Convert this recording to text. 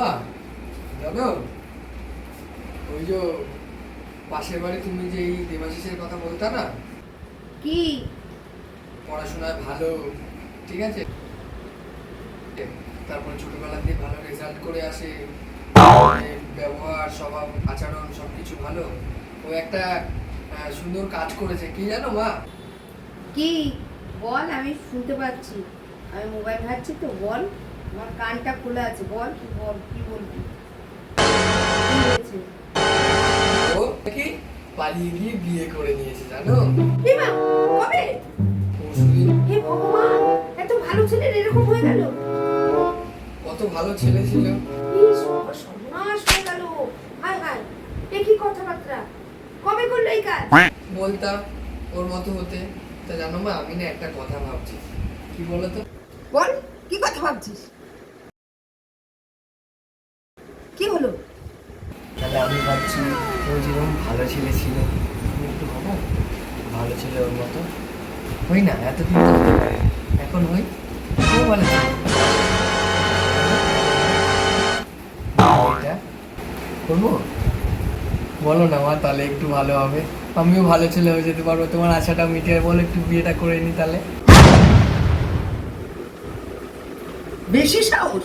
বাবা জানো ওই যে পাশের বাড়ি তুমি যে এই দেবাশিসের কথা বলতা না? কি? পড়াশোনায় ভালো ঠিক আছে? তারপর ছোটবেলা থেকে ভালো রেজাল্ট করে আসে। ব্যবহার স্বভাব আচরণ সবকিছু ভালো। ও একটা সুন্দর কাজ করেছে। কি জানো মা? কি? বল আমি শুনতে পাচ্ছি। আমি মোবাইল ঘাটছি তো বল। আমার কানটা খোলা আছে বল কি বল কি বলবি? কি ও কি পালিয়ে গিয়ে বিয়ে করে নিয়েছে জানো? এ মা, কবে? হে ভগবান এত ভালো ছেলের এরকম হয়ে গেল? কত ভালো ছেলে ছিল। সর্বনাশ হয়ে গেল। হায় হায় এ কি কথাবার্তা? কবে করল এই কাজ? বলতাম ওর মতো হতে। তা জানো মা আমি না একটা কথা ভাবছি। কি বলতো? বল কি কথা ভাবছিস? কি হলো? তাহলে আমি ভাবছি ও যেরকম ভালো ছেলে ছিল একটু হব ভালো ছেলে ওর মতো। হই না এতদিন তো হতে পারে। এখন হই কেউ বলে এটা করব? বলো না মা তাহলে একটু ভালো হবে। আমিও ভালো ছেলে হয়ে যেতে পারব। তোমার আশাটা মিটিয়ে বলো একটু বিয়েটা করে নি তাহলে। বেশি সাহস?